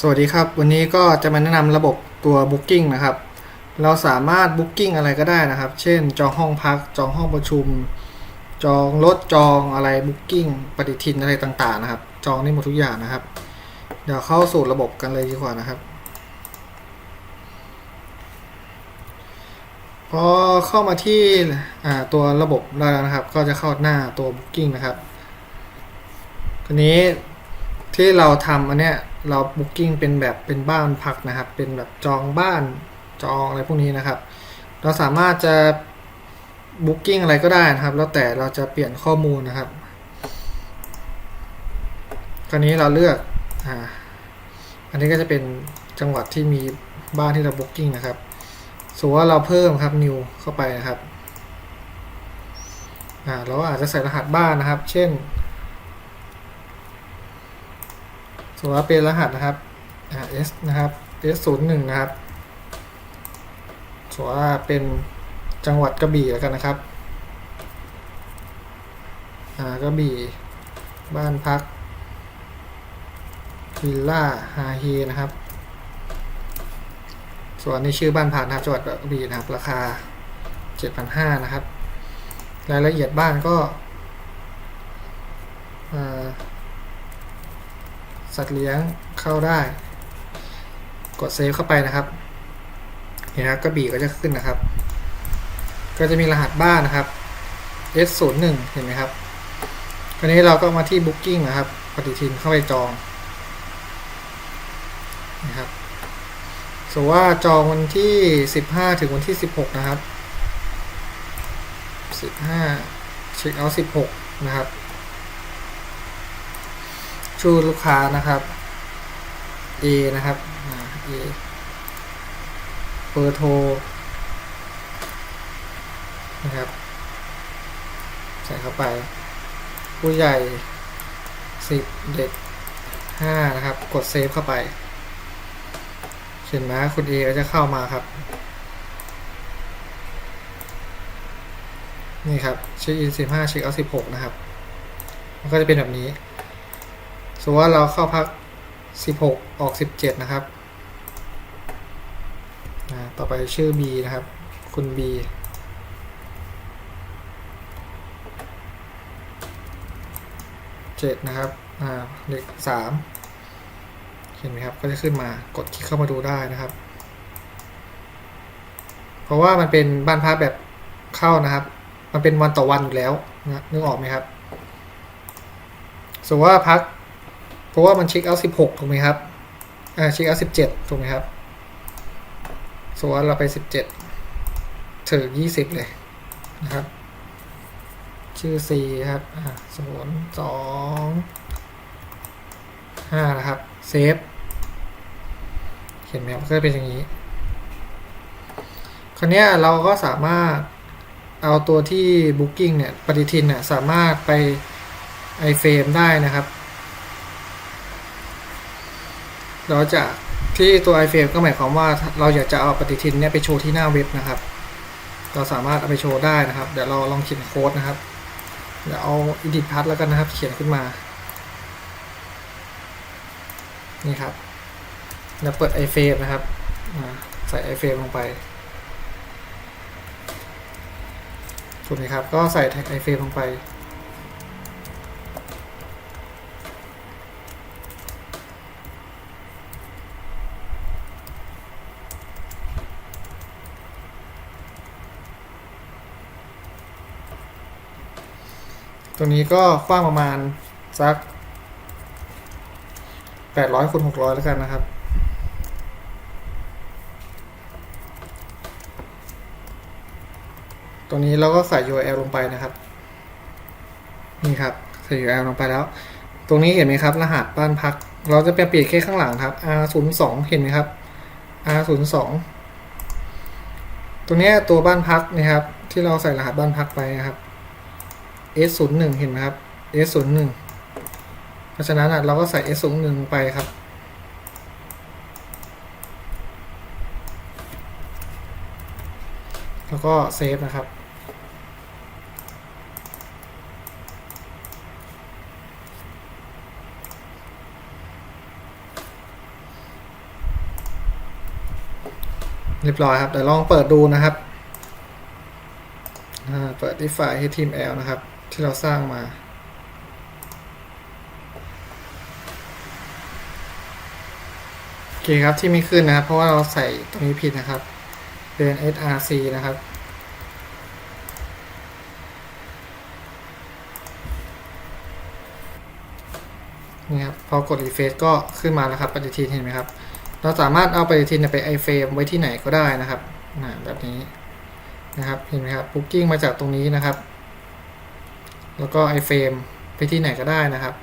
สวัสดีครับ วันนี้ก็จะมาแนะนำระบบตัว Booking นะครับ เราสามารถ Booking อะไรก็ได้นะครับ เช่น จองห้องพัก จองห้องประชุม จองรถ จองอะไร Booking ปฏิทินอะไรต่างๆนะครับ จองได้หมดทุกอย่างนะครับ เดี๋ยวเข้าสู่ระบบกันเลยดีกว่านะครับ พอเข้ามาที่ตัวระบบได้แล้วนะครับ ก็จะเข้าหน้าตัว Booking นะครับทีนี้ที่เราทำอันเนี้ย เรา Booking เป็นแบบเป็นบ้านพักนะครับ เป็นแบบจองบ้านจองอะไรพวกนี้นะครับ เราสามารถจะ Booking อะไรก็ได้นะครับ แล้วแต่เราจะเปลี่ยนข้อมูลนะครับ คราวนี้เราเลือกอ่าอันนี้ก็จะเป็นจังหวัดที่มีบ้านที่เรา Booking นะครับสมมติว่าเราเพิ่มครับ new เข้าไปนะครับอ่าเราอาจจะใส่รหัสบ้านนะครับ เช่น สมมติว่าเป็นรหัสนะครับ S นะครับ S 0 1นะครับสมมติว่าเป็นจังหวัดกระบี่แล้วกันนะครับอ่ากระบี่บ้านพักวิลล่าฮาเฮนะครับ ส่วนนี้ชื่อบ้านพักนะครับจังหวัดกระบี่นะครับ ราคา 7,500 นะครับ รายละเอียดบ้านก็อ่า สัตว์เลี้ยงเข้าได้ กดเซฟเข้าไปนะครับเห็นนะครับกระบี่ก็จะขึ้นนะครับ ก็จะมีรหัสบ้านนะครับ S 0 1 เห็นไหมครับคราวนี้เราก็มาที่ Booking นะครับปฏิทินเข้าไปจองนะครับสมมติว่าจองวันที่ 15 ถึงวันที่ 16 นะครับ 15 เช็คเอาท์16 นะครับ ชื่อลูกค้านะครับ A นะครับอ่า A เบอร์โทรนะครับ ใส่เข้าไป ผู้ใหญ่ 10 เด็ก 5 นะครับ กดเซฟเข้าไป เห็นไหมคุณ A ก็จะเข้ามาครับ นี่ครับ เช็คอิน 15 เช็คเอา 16 นะครับ มันก็จะเป็นแบบนี้ มมติว่าเราเข้าพัก 16 ออก 17 นะครับ ต่อไปชื่อ B นะครับ คุณ B 7นะครับ อ่าเลข3เห็นไหมครับ ก็จะขึ้นมากดคลิกเข้ามาดูได้นะครับ เพราะว่ามันเป็นบ้านพักแบบเข้านะครับ มันเป็นวันต่อวันอยู่แล้วนะนึกออกไหมครับสมมติว่าพัก ราะว่ามันเช็คเอาท์16ถูกไหมครับ อ่าเช็คเอาท์17ถูกไหมครับสมมติว่เราไป17ถึง20เลยนะครับ ชื่อ C ครับ อ่าศูนย์สองห้านะครับ เซฟ เห็นไหมครับก็เป็นอย่างนี้ คราวนี้เราก็สามารถเอาตัวที่ Booking เนี่ย ปฏิทินเนี่ย สามารถไป iFrame ได้นะครับ เราจะที่ตัว iFrame ก็หมายความว่าเราอยากจะเอาปฏิทินเนี่ยไปโชว์ที่หน้าเว็บนะครับ เราสามารถเอาไปโชว์ได้นะครับ เดี๋ยวเราลองเขียนโค้ดนะครับ เดี๋ยวเอา edit path แล้วกันนะครับ เขียนขึ้นมา นี่ครับแล้วเปิด iFrame นะครับ ใส่ iFrame ลงไปถูกไหมครับ ก็ใส่แท็ก iFrame ลงไป ตัวนี้ก็กว้างประมาณสัก800คูณ600แล้วกันนะครับตัวนี้เราก็ใส่ URL ลงไปนะครับ นี่ครับ ใส่ URL ลงไปแล้ว ตรงนี้เห็นไหมครับ รหัสบ้านพัก เราจะไปเปลี่ยนแค่ข้างหลังครับ R02 เห็นไหมครับ R02 ตรงนี้ตัวบ้านพักนะครับ ที่เราใส่รหัสบ้านพักไปนะครับ S 0 1 เห็นไหมครับ S 0 1 เพราะฉะนั้นเราก็ใส่ S 0 1ลงไปครับ แล้วก็เซฟนะครับเรียบร้อยครับเดี๋ยวลองเปิดดูนะครับ เปิดที่ไฟล์ HTML นะครับ ที่เราสร้างมา โอเคครับที่ไม่ขึ้นนะครับ เพราะว่าเราใส่ตรงนี้ผิดนะครับ เป็น src นะครับนี่ครับพอกด refresh ก็ขึ้นมาแล้วครับปฏิทินเห็นไหมครับ เราสามารถเอาปฏิทินไป iframe ไว้ที่ไหนก็ได้นะครับอ่แบบนี้นะครับเห็นไหมครับ booking มาจากตรงนี้นะครับ แล้วก็ไอเฟรมไปที่ไหนก็ได้นะครับ